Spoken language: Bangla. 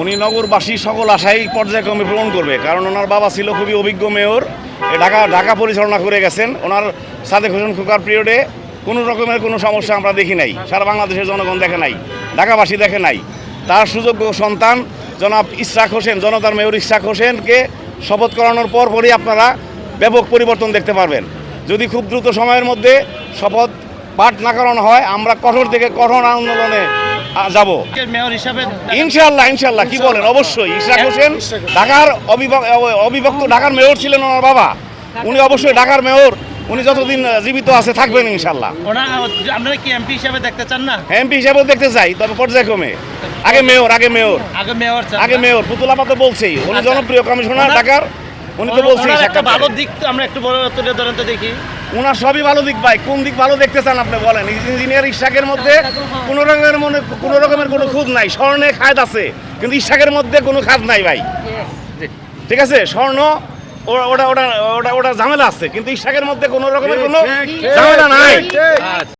উনি নগরবাসী সকল আশাই পর্যায়ক্রমে পূরণ করবে, কারণ ওনার বাবা ছিল খুবই অভিজ্ঞ মেয়র। ঢাকা ঢাকা পরিচালনা করে গেছেন। ওনার সাদেক হোসেন খোকার পিরিয়ডে কোনো রকমের কোনো সমস্যা আমরা দেখি নাই। সারা বাংলাদেশের জনগণ দেখে নাই, ঢাকাবাসী দেখে নাই। তার সুযোগ্য সন্তান জনাব ইশরাক হোসেন, জনতার মেয়র ইশরাক হোসেনকে শপথ করানোর পর পরই আপনারা ব্যাপক পরিবর্তন দেখতে পারবেন। যদি খুব দ্রুত সময়ের মধ্যে শপথ পাঠ না করানো হয়, আমরা কঠোর থেকে কঠোর আন্দোলনে যাব। ইনশাল্লাহ ইনশাল্লাহ কি বলেন? অবশ্যই। ইশরাক হোসেন ঢাকার অবিভক্ত ঢাকার মেয়র ছিলেন ওনার বাবা। উনি অবশ্যই ঢাকার মেয়র। উনি যতদিন জীবিত আছে থাকবেন ইনশাল্লাহ আপনারা কি এমপি হিসাবে দেখতে চান না? এমপি হিসেবেও দেখতে চাই তবে পর্যায়ক্রমে। আগে মেয়র আগে মেয়র। আগে মেয়র চান আগে মেয়র পুতুল আপা তো বলছেই। উনি আচ্ছা। জনপ্রিয় কমিশনার ঢাকার উনি তো ওনার একটা। ভালো দিক আমরা একটু বড় তুলে ধরেন তো দেখি। ওনার সবই ভালো দিক ভাই। কোন দিক ভালো দেখতে চান আপনি বলেন? ইঞ্জিনিয়ার ইশাকের মধ্যে কোন রকমের মনে কোন রকমের কোনো খুঁত নাই। স্বর্ণে খাদ আছে কিন্তু ইশাকের মধ্যে কোনো খাদ নাই ভাই। ঠিক আছে? স্বর্ণ ওটা ওটা ওটা ওটা ওটা ঝামেলা আছে কিন্তু ইশাকের মধ্যে কোনো রকমের কোনো ঝামেলা নাই।